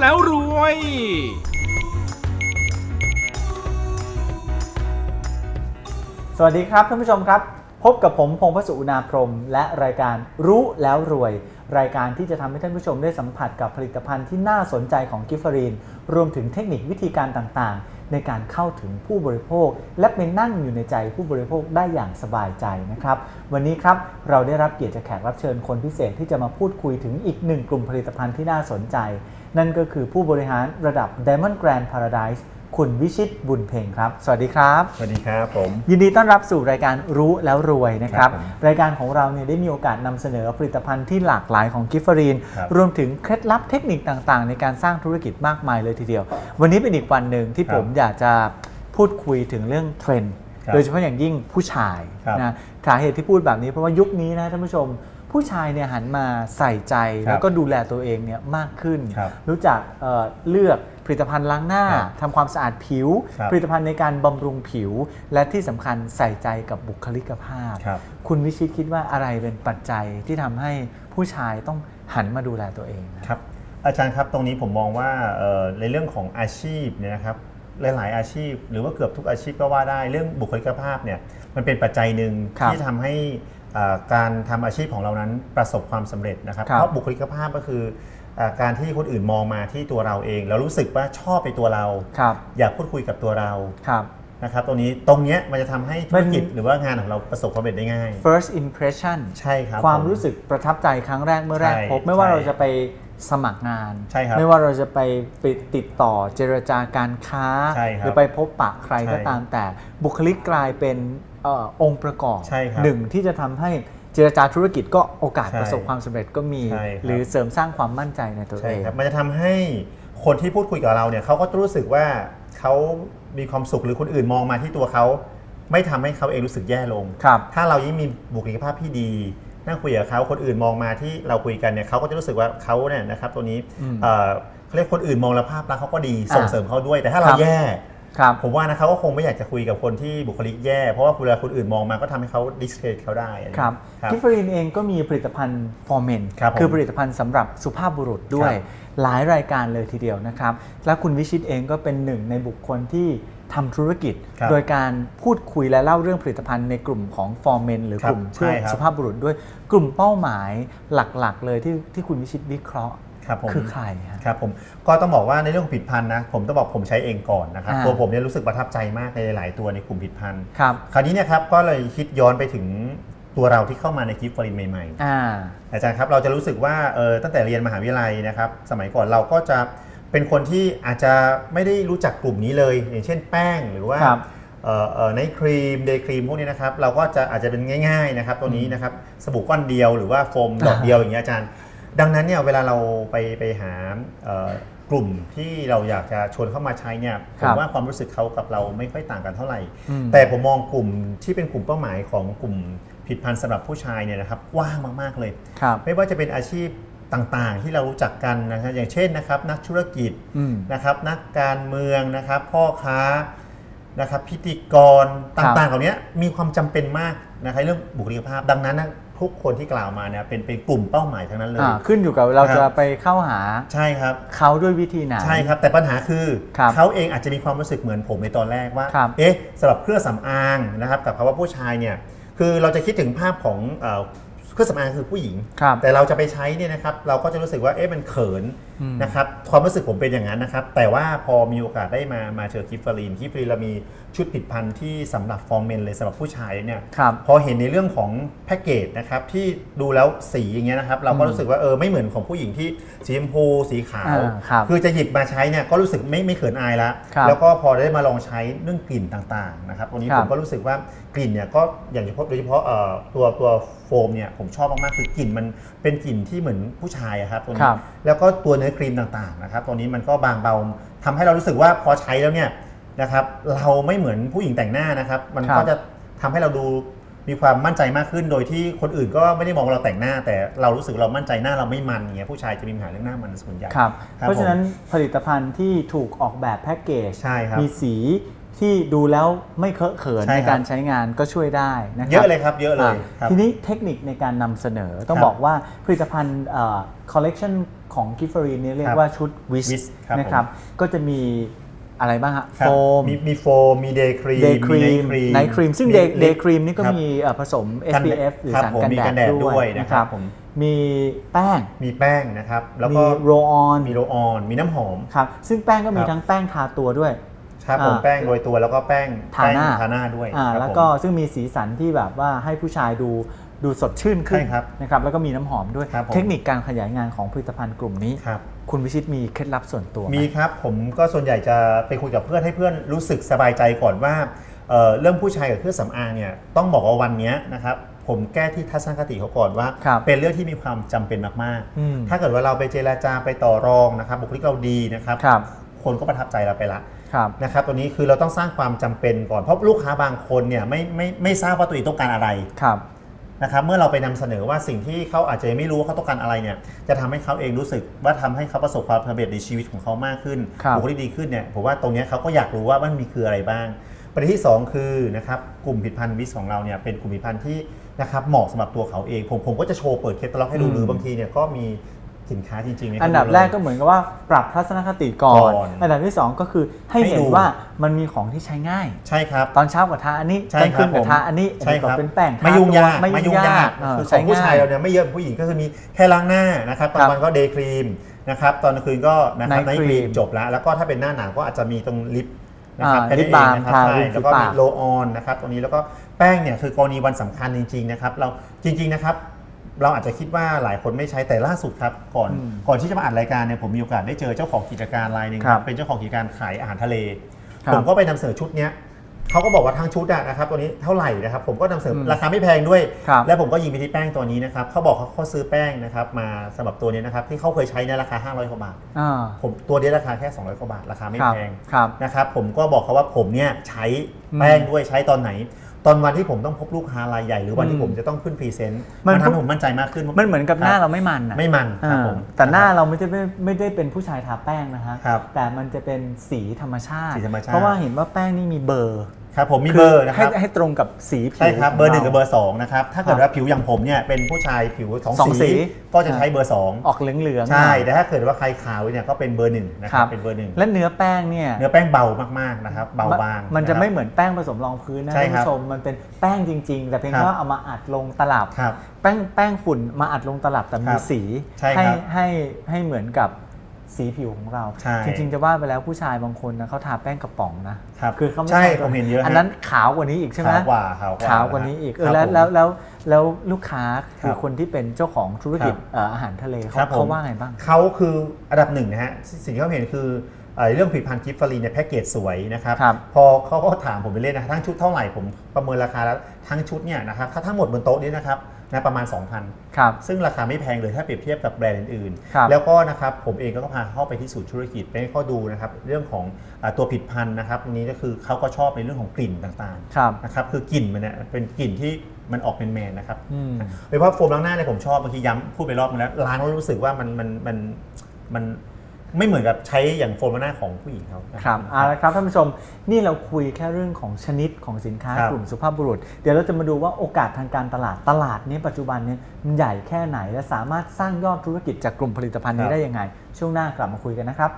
แล้วรวย สวัสดีครับท่านผู้ชมครับ พบกับผมพงพสุอุณาพรม และรายการรู้แล้วรวย รายการที่จะทำให้ท่านผู้ชมได้สัมผัสกับผลิตภัณฑ์ที่น่าสนใจของกิฟฟรีน รวมถึงเทคนิควิธีการต่างๆ ในการเข้าถึงผู้บริโภค และเป็นนั่งอยู่ในใจผู้บริโภคได้อย่างสบายใจนะครับ วันนี้ครับเราได้รับเกียรติจากแขกรับเชิญคนพิเศษที่จะมาพูดคุยถึงอีกหนึ่งกลุ่มผลิตภัณฑ์ที่น่าสนใจ นั่นก็คือผู้บริหารระดับ Diamond Grand Paradise คุณวิชิตบุญเพ่งครับ สวัสดีครับ สวัสดีครับผม ยินดีต้อนรับสู่รายการรู้แล้วรวยนะครับครับผมรายการของเราเนี่ยได้มีโอกาสนำเสนอผลิตภัณฑ์ที่หลากหลายของกิฟฟรีนครับรวมถึงเคล็ดลับเทคนิคต่างๆ ในการสร้างธุรกิจมากมายเลยทีเดียว วันนี้เป็นอีกวันหนึ่งที่ครับผมอยากจะพูดคุยถึงเรื่องเทรนด์ครับโดยเฉพาะอย่างยิ่งผู้ชายครับนะสาเหตุที่พูดแบบนี้เพราะว่ายุคนี้นะท่านผู้ชม ผู้ชายเนี่ยหันมาใส่ใจครับแล้วก็ดูแลตัวเองเนี่ยมากขึ้นครับรู้จักเอ่อเลือกผลิตภัณฑ์ล้างหน้าครับทำความสะอาดผิวครับผลิตภัณฑ์ในการบำรุงผิว และที่สำคัญใส่ใจกับบุคลิกภาพครับคุณวิชิตคิดว่าอะไรเป็นปัจจัยที่ทำให้ผู้ชายต้องหันมาดูแลตัวเองนะครับอาจารย์ครับตรงนี้ผมมองว่าเอ่อในเรื่องของอาชีพเนี่ยนะครับหลายๆอาชีพ หรือว่าเกือบทุกอาชีพก็ว่าได้เรื่องบุคลิกภาพเนี่ยมันเป็นปัจจัยหนึ่งครับที่ทำให้อ่า การทำอาชีพของเรานั้นประสบความสำเร็จนะครับครับ เพราะบุคลิกภาพก็คืออ่าการที่คนอื่นมองมาที่ตัวเราเอง แล้วรู้สึกว่าชอบในตัวเราครับอยากพูดคุยกับตัวเราครับนะครับตรงนี้ตรงเนี้ยมันจะทำให้ธุรกิจมันหรือว่างานของเราประสบความสำเร็จได้ง่าย first impression ใช่ครับความผรู้สึกประทับใจครั้งแรกเมื่อแรกใช่พบไม่ว่าใช่เราจะไปสมัครงานใช่ครับไม่ว่าเราจะไปไปติดต่อเจรจาการค้าใช่ครับหรือไปพบปะใครก็ใช่ตามแต่บุคลิกกลายเป็นเออองค์ประกอบใช่ครับหนึ่งที่จะทำให้เจรจาธุรกิจก็โอกาสใช่ประสบความสำเร็จก็มีใช่ครับหรือเสริมสร้างความมั่นใจในตัวใช่เองครับมันจะทำให้คนที่พูดคุยกับเราเนี่ยเขาก็จะรู้สึกว่าเขามีความสุขหรือคนอื่นมองมาที่ตัวเขาไม่ทำให้เขาเองรู้สึกแย่ลงครับถ้าเรายิ่งมีบุคลิกภาพที่ดีนั่งคุยกับเขาคนอื่นมองมาที่เราคุยกันเนี่ยเขาก็จะรู้สึกว่าเขาเนี่ยนะครับตัวนี้อืมเอ่อเขาเรียกคนอื่นมองแล้วภาพลักษณ์เขาก็ดีอ่าส่งเสริมเขาด้วย แต่ถ้าเราครับแย่ ครับ ผมว่านะเขาก็คงไม่อยากจะคุยกับคนที่บุคลิกแย่ เพราะว่าเวลาคนอื่นมองมาก็ทำให้เขาดิสเครดเขาได้อะไรอย่างคเงี้รัยบครับ กิฟฟรีนเองก็มีผลิตภัณฑ์ for men ครับผมคือผลิตภัณฑ์สำหรับสุภาพบุรุษด้วย ครับหลายรายการเลยทีเดียวนะครับ และคุณวิชิตเองก็เป็นหนึ่งในบุคคลที่ทำธุรกิจ ครับโดยการพูดคุยและเล่าเรื่องผลิตภัณฑ์ในกลุ่มของ for men หรือครักบลุ่มเพื่อใช่ครับ สุภาพบุรุษด้วย กลุ่มเป้าหมายหลักๆ เลยที่ที่คุณวิชิตวิเคราะห์ ครับผมคือใครฮะครับผมก็ต้องบอกว่าในเรื่องของผลิตภัณฑ์นะผมต้องบอกผมใช้เองก่อนนะครับอ่าตัวผมเนี่ยรู้สึกประทับใจมากในหลายๆตัวในกลุ่มผลิตภัณฑ์ครับคราวนี้เนี่ยครับก็เลยคิดย้อนไปถึงตัวเราที่เข้ามาในกิฟต์ฟอรินใหม่อ่าๆอาจารย์ครับเราจะรู้สึกว่าเออตั้งแต่เรียนมหาวิทยาลัยนะครับสมัยก่อนเราก็จะเป็นคนที่อาจจะไม่ได้รู้จักกลุ่มนี้เลย อย่างเช่นแป้งหรือว่าครับเอ่อเอ่อในครีมเดย์ครีมพวกนี้นะครับเราก็จะอาจจะเป็นง่ายๆนะครับตัวนี้นะครับสบู่ก้อนเดียวหรือว่าโฟมดอกเดียวอย่างเงี้ยอาจารย์ ดังนั้นเนี่ยเวลาเราไปไปหาเอ่อกลุ่มที่เราอยากจะชวนเข้ามาใช้เนี่ยผครัมบว่าความรู้สึกเขากับเราไม่ค่อยต่างกันเท่าไหร่อืมแต่ผมมองกลุ่มที่เป็นกลุ่มเป้าหมายของกลุ่มผลิดพันธ์สำหรับผู้ชายเนี่ยนะครับกว้างมากๆเลยครับไม่ว่าจะเป็นอาชีพต่างๆ ที่เรารู้จักกันนะครับอย่างเช่นนะครับนักธุรกิจอืมนะครับนักการเมืองนะครับพ่อค้านะครับพิธีกรครับต่างๆเหล่านี้มีความจำเป็นมาก นะครับเรื่องบุคลิกภาพดังนั้นนะทุกคนที่กล่าวมาเนี่ยเป็นเป็นกลุ่มเป้าหมายทั้งนั้นเลย อ่าขึ้นอยู่กับเราครับจะไปเข้าหาใช่ครับ เขาด้วยวิธีไหน ใช่ครับ แต่ปัญหาคือครับเขาเองอาจจะมีความรู้สึกเหมือนผมในตอนแรกว่า ครับเอ๊ะสำหรับเครื่องสำอางนะครับกับภาวะผู้ชายเนี่ยคือเราจะคิดถึงภาพของเอ่อเครื่องสำอางคือผู้หญิง ครับแต่เราจะไปใช้เนี่ยนะครับเราก็จะรู้สึกว่าเอ๊ะมันเขินอืม นะครับความรู้สึกผมเป็นอย่างนั้นนะครับ แต่ว่าพอมีโอกาสได้มามาเจอกิฟฟรีนกิฟฟรีนเรามีชุดผลิดพันธ์ที่สำหรับฟอร์เมนเลยสำหรับผู้ชายเนี่ยครับพอเห็นในเรื่องของแพ็กเกจนะครับที่ดูแล้วสีอย่างเงี้ยนะครับ เราก็รู้สึกว่าเออไม่เหมือนของผู้หญิงที่สีชมพูสีขาวอ่าครับคือจะหยิบมาใช้เนี่ยก็รู้สึกไม่ไม่เขินอายแล้วครับแล้วก็พอได้มาลองใช้เรื่องกลิ่นต่างๆนะครับตรงนี้ครัผบมก็รู้สึกว่ากลิ่นเนี่ยก็อย่างเฉพาะโดยเฉพาะเอ่อตัวตัวโฟมเนี่ยผมชอบมากๆคือกลิ่นมันเป็นกลิ่นที่เหมือนผู้ชายอะครับตัวคนี้รับแล้วก็ตัวเนื้อครีมต่างๆนะครับตัวนี้มันก็บางเบาทำให้เรารู้สึกว่าพอใช้แล้วเนี่ยนะครับเราไม่เหมือนผู้หญิงแต่งหน้านะครับมันครับก็จะทำให้เราดูมีความมั่นใจมากขึ้น โดยที่คนอื่นก็ไม่ได้มองว่าเราแต่งหน้า แต่เรารู้สึกเรามั่นใจหน้าเราไม่มันอย่างเงี้ยผู้ชายจะมีปัญหาเรื่องหน้ามันส่วนใหญ่ครับครับเพราะฉะนั้นผมผลิตภัณฑ์ที่ถูกออกแบบแพ็กเกจใช่ครับมีสี ที่ดูแล้วไม่เคอะเขินใช่ในครับ การใช้งานก็ช่วยได้นะครับเยอะเลยครับเยอะเลยอะครับ ทีนี้เทคนิคในการนำเสนอต้องครับบอกว่าผลิตภัณฑ์คอลเลกชันของกิฟฟรีนี่เรียครักบว่าชุดวิส Wish ครับนะครับ ก็จะมีอะไรบ้างฮะครับโฟมมีมีโฟมมีเดย์ครีมเดย์ครีมไนท์ครีม ซึ่งเดย์ครีมนี่ก็ครับ มีเอ่อผสม กัน SPF หรือครับสารผมกันมีแดกัดนแดดด้ด้ววยยนะนะคครัรับบผม มีแป้ง มีแป้งนะครับ แล้วก็มีโรลออนมีโรลออนมีน้ำหอม ครับซึ่งแป้งก็มีครับทั้งแป้งทาตัวด้วย ครับผมอ่าแป้งโรยตัวแล้วก็แป้งทาหน้าแป้งทาหน้าด้วยอ่าครับแล้วผมก็ซึ่งมีสีสันที่แบบว่าให้ผู้ชายดูดูสดชื่นขึ้นใช่ครับนะครับแล้วก็มีน้ำหอมด้วยครับผมเทคนิคการขยายงานของผลิตภัณฑ์กลุ่มนี้ครับคุณวิชิตมีเคล็ดลับส่วนตัวไหมีครับผมก็ส่วนใหญ่จะไปคุยกับเพื่อนให้เพื่อนรู้สึกสบายใจก่อนว่าเอ่อเรื่องผู้ชายกับเครื่องสำอางเนี่ยต้องบอกว่าวันเนี้ยนะครับผมแก้ที่ทัศนคติเขาก่อนว่าครับเป็นเรื่องที่มีความจำเป็นมากอืมๆถ้าเกิดว่าเราไปเจราจาไปต่อรองนะครับบุคลิกเราดีนะครับครับคนก็ประทับใจเราไปละครับ นะครับตัวนี้คือเราต้องสร้างความจำเป็นก่อนเพราะลูกค้าบางคนเนี่ยไม่ไม่ไม่ทราบว่าตัวเองต้องการอะไรครับนะครับเมื่อเราไปนำเสนอว่าสิ่งที่เขาอาจจะยังไม่รู้ว่าเขาต้องการอะไรเนี่ยจะทำให้เขาเองรู้สึกว่าทำให้เขาประสบความสำเร็จในชีวิตของเขามากขึ้นครับบุคลิกดีขึ้นเนี่ยผมว่าตรงเนี้ยเขาก็อยากรู้ว่ามันมีคืออะไรบ้าง ประเด็นที่ 2 คือนะครับกลุ่มผลิตภัณฑ์วิสของเราเนี่ยเป็นกลุ่มผลิตภัณฑ์ที่นะครับเหมาะสำหรับตัวเขาเอง ผมผมก็จะโชว์เปิดเคสตล็อกให้ดูอืมหรือบางทีเนี่ยก็มี สินค้าจริงๆให้เขาอันดับเลยแรกก็เหมือนกับว่าปรับทัศนคติก่อน ก่อนอันดับที่2ก็คือให้ให้เห็นดูว่ามันมีของที่ใช้ง่าย ใช่ครับ ตอนเช้ากับทาอันนี้ใช่ตอนคคืรับนกับทาอันนี้ใช่ครับอันนี้ก็เป็นแป้งทาไม่ยุ่งยากตัวไม่ยุ่งยากเออคือขใช้องผู้ชาง่ายย เราเนี่ยไม่เยอะผู้หญิงก็คือมีแค่ล้างหน้านะครับกลางวันก็เดย์ครีมนะครับตอนกลางคืนก็นะครับ Night ไนท์ครีม cream จบแล้วแล้วก็ถ้าเป็นหน้าหนาวก็อาจจะมีตรงลิปนะครัอ่าแค่นี้ลิปบาล์มเองนะครับทาใช่ริมฝีแล้วก็มีปากโรลออนนะครับตรงนี้แล้วก็แป้งเนี่ยคือกรณีวันสำคัญจริงๆนะครับเราจริงๆนะครับ เราอาจจะคิดว่าหลายคนไม่ใช้แต่ล่าสุดครับ ก่อนอืมก่อนที่จะมาอัดรายการเนี่ยผมมีโอกาสได้เจอเจ้าของกิจการรายหนึ่งครับเป็นเจ้าของกิจการขายอาหารทะเลครับผมก็ไปนำเสนอชุดเนี้ยเขาก็บอกว่าทางชุดอะนะครับตัวนี้เท่าไหร่นะครับผมก็นำเสนออืมราคาไม่แพงด้วยครับแล้วผมก็ยิงไปที่แป้งตัวนี้นะครับเขาบอกเขาเขาซื้อแป้งนะครับมาสำหรับตัวนี้นะครับที่เขาเคยใช้ในราคา 500กว่าบาทอ่าผมตัวนี้ราคาแค่ 200กว่าบาทราคาไม่ครับแพงครับนะครับผมก็บอกเขาว่าผมเนี่ยใช้แป้งด้วยใช้ตอนไหน ตอนวันที่ผมต้องพบลูกค้ารายใหญ่หรือวันอืที่มผมจะต้องขึ้นพรีเซนต์มันมันทำให้ผมมั่นใจมากขึ้นมันเหมือนกับหน้าเราไม่มันอะไม่มันครับอ่าผมแต่หน้าเราไม่ได้ไม่ไม่ได้เป็นผู้ชายทาแป้งนะฮะครับแต่มันจะเป็นสีธรรมชาติสีธรรมชาติ เพราะว่าเห็นว่าแป้งนี่มีเบอร์ครับผมมีเบอร์นะครับ ให้ให้ตรงกับสีผิวใช่ครับขเบอร์หนึ่งากับเบอร์สองนะครับ ถ้าเกิดครับว่าผิวอย่างผมเนี่ยเป็นผู้ชายผิวสองสองสีสีก็จะใช้เบอร์สองออกเหลืองๆใช่หน่อยแต่ถ้าเกิดว่าใครขาวเนี่ยก็เป็นเบอร์หนึ่งนะคครัรับบเป็นเบอร์หนึ่งและเนื้อแป้งเนี่ยเนื้อแป้งเบามากๆนะครับ เบาบาง มันจะครัไม่บเหมือนแป้งผสมรองพื้นนะใช่ท่านครับผู้ชม มันเป็นแป้งจริง ๆ แต่เพียงครับแค่ว่าเอามาอัดลงตลับครับ แป้งแป้งฝุ่นมาอัดลงตลับแต่คมีรับสีใช่ให้ครับให้ให้เหมือนกับ สีผิวของเรา ใช่จริงๆจะว่าไปแล้วผู้ชายบางคนนะเขาทาแป้งกระป๋องนะครับอเขาไม่ใช่ทาผมเห็นเยอะฮะอันนั้นขาวกว่านี้อีกใช่ไหมขาวกว่าขาวกว่าขาวกว่านี้อีกเอคอรับแล้วผมแล้วแล้วแล้วลูกค้าคือครับคนที่เป็นเจ้าของธุรกิจครับเอ่ออาหารทะเลเขาครับผมเขาว่าไงบ้างเขาคืออันดับหนึ่งนะฮะสิ่งที่เขาเห็นคือเอ่อเรื่องผลิตภัณฑ์กิฟต์ฟรีเนี่ยแพ็กเกจสวยนะครับครับ พอเขาก็ถามผมไปเล่นนะทั้งชุดเท่าไหร่ผมประเมินราคาแล้วทั้งชุดเนี่ยนะครับถ้าทั้งหมดบนโต๊ะนี้นะครับ นะประมาณ 2,000ครับ ซึ่งราคาไม่แพงเลยถ้าเปรียบเทียบกับแบรนด์อื่นครับๆแล้วก็นะครับผมเองก็พาเข้าไปที่ศูนย์ธุรกิจไปให้เขาดูนะครับเรื่องของอาตัวผลิดพันธ์นะครับอันนี้ก็คือเขาก็ชอบในเรื่องของกลิ่นต่างครับๆนะครับคือกลิ่นมันเนี่ยเป็นกลิ่นที่มันออกเป็นแมนๆนะครับอืมโดยเฉพาะโฟมล้างหน้าเนี่ยผมชอบบางทีย้ำพูดไปรอบนึงแล้วล้างแล้วรู้สึกว่ามันมันมันมัน ไม่เหมือนกับใช้อย่างโฟมล้างหน้าของผู้หญิงเขานะครับเอาละครับท่านผู้ชมนี่เราคุยแค่เรื่องของชนิดของสินค้าครับกลุ่มสุภาพบุรุษ เดี๋ยวเราจะมาดูว่าโอกาสทางการตลาดตลาดนี้ปัจจุบันนี้มันใหญ่แค่ไหนและสามารถสร้างยอดธุรกิจจากกลุ่มผลิตภัณฑ์นี้ได้ยังไง ช่วงหน้ากลับมาคุยกันนะครับ